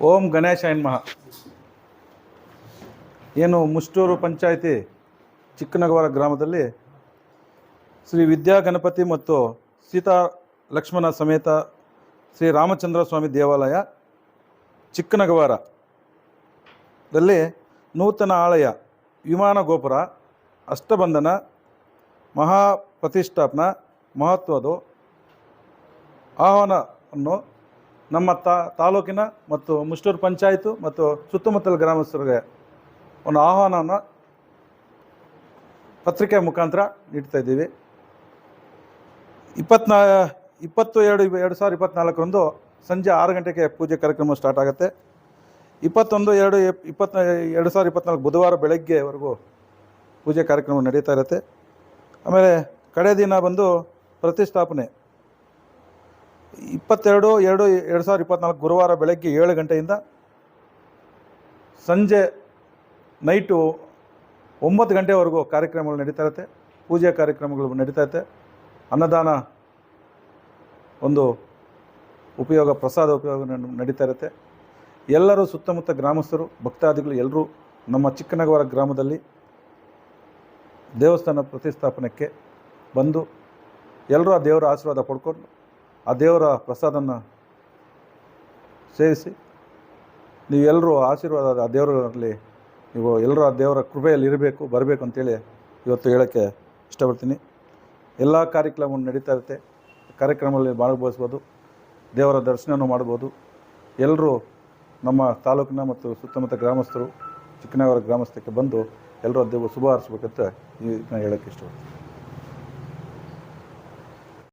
ಓಂ ಗಣೇಶ ಮಹ ಏನು ಮುಷ್ಟೂರು ಪಂಚಾಯಿತಿ ಚಿಕ್ಕನಗವರ ಗ್ರಾಮದಲ್ಲಿ ಶ್ರೀ ವಿದ್ಯಾ ಗಣಪತಿ ಮತ್ತು ಸೀತಾ ಲಕ್ಷ್ಮಣ ಸಮೇತ ಶ್ರೀ ರಾಮಚಂದ್ರ ಸ್ವಾಮಿ ದೇವಾಲಯ ಚಿಕ್ಕನಗವಾರದಲ್ಲಿ ನೂತನ ಆಲಯ ವಿಮಾನ ಗೋಪುರ, ಅಷ್ಟಬಂಧನ ಮಹಾ ಪ್ರತಿಷ್ಠಾಪನಾ ಮಹತ್ವದ ಆಹ್ವಾನವನ್ನು ನಮ್ಮ ತಾಲೂಕಿನ ಮತ್ತು ಮುಷ್ಟೂರು ಪಂಚಾಯಿತು ಮತ್ತು ಸುತ್ತಮುತ್ತಲ ಗ್ರಾಮಸ್ಥರಿಗೆ ಒಂದು ಆಹ್ವಾನವನ್ನು ಪತ್ರಿಕೆ ಮುಖಾಂತರ ನೀಡ್ತಾ ಇದ್ದೀವಿ. ಇಪ್ಪತ್ನಾ, ಇಪ್ಪತ್ತು ಎರಡು ಎರಡು ಸಾವಿರದ ಇಪ್ಪತ್ತ್ನಾಲ್ಕರಂದು ಸಂಜೆ ಆರು ಗಂಟೆಗೆ ಪೂಜೆ ಕಾರ್ಯಕ್ರಮ ಸ್ಟಾರ್ಟ್ ಆಗುತ್ತೆ. ಇಪ್ಪತ್ತೊಂದು, ಎರಡು ಇಪ್ಪತ್ತ ಎರಡು ಸಾವಿರದ ಇಪ್ಪತ್ನಾಲ್ಕು ಬುಧವಾರ ಬೆಳಗ್ಗೆವರೆಗೂ ಪೂಜೆ ಕಾರ್ಯಕ್ರಮ ನಡೀತಾ ಇರುತ್ತೆ. ಆಮೇಲೆ ಕಡೆ ದಿನ ಬಂದು ಪ್ರತಿಷ್ಠಾಪನೆ. ಇಪ್ಪತ್ತೆರಡು, ಎರಡು ಎರಡು ಸಾವಿರದ ಇಪ್ಪತ್ತ್ನಾಲ್ಕು ಗುರುವಾರ ಬೆಳಗ್ಗೆ ಏಳು ಗಂಟೆಯಿಂದ ಸಂಜೆ ನೈಟು ಒಂಬತ್ತು ಗಂಟೆವರೆಗೂ ಕಾರ್ಯಕ್ರಮಗಳು ನಡೀತಾ ಇರುತ್ತೆ. ಪೂಜೆ ಕಾರ್ಯಕ್ರಮಗಳು ನಡೀತಾ ಇರುತ್ತೆ. ಅನ್ನದಾನ ಒಂದು ಉಪಯೋಗ, ಪ್ರಸಾದ ಉಪಯೋಗ ನಡೀತಾ ಇರುತ್ತೆ. ಎಲ್ಲರೂ ಸುತ್ತಮುತ್ತ ಗ್ರಾಮಸ್ಥರು, ಭಕ್ತಾದಿಗಳು ಎಲ್ಲರೂ ನಮ್ಮ ಚಿಕ್ಕನಗರ ಗ್ರಾಮದಲ್ಲಿ ದೇವಸ್ಥಾನ ಪ್ರತಿಷ್ಠಾಪನೆಗೆ ಬಂದು ಎಲ್ಲರೂ ಆ ದೇವರ ಆಶೀರ್ವಾದ ಪಡ್ಕೊಂಡು ಆ ದೇವರ ಪ್ರಸಾದನ ಸೇರಿಸಿ ನೀವೆಲ್ಲರೂ ಆಶೀರ್ವಾದ ಆ ದೇವರಲ್ಲಿ ನೀವು ಎಲ್ಲರೂ ಆ ದೇವರ ಕೃಪೆಯಲ್ಲಿ ಇರಬೇಕು, ಬರಬೇಕು ಅಂತೇಳಿ ಇವತ್ತು ಹೇಳೋಕ್ಕೆ ಇಷ್ಟಪಡ್ತೀನಿ. ಎಲ್ಲ ಕಾರ್ಯಕ್ರಮವನ್ನು ನಡೀತಾ ಇರುತ್ತೆ. ಕಾರ್ಯಕ್ರಮದಲ್ಲಿ ಭಾಗವಹಿಸ್ಬೋದು. ದೇವರ ದರ್ಶನನೂ ಮಾಡ್ಬೋದು. ಎಲ್ಲರೂ ನಮ್ಮ ತಾಲೂಕಿನ ಮತ್ತು ಸುತ್ತಮುತ್ತ ಗ್ರಾಮಸ್ಥರು, ಚಿಕ್ಕನಗರ ಗ್ರಾಮಸ್ಥಕ್ಕೆ ಬಂದು ಎಲ್ಲರೂ ದೇವರು ಶುಭ ಹಾರಿಸ್ಬೇಕಂತ ಈ ಹೇಳೋಕ್ಕೆ ಇಷ್ಟಪಡ್ತೀನಿ.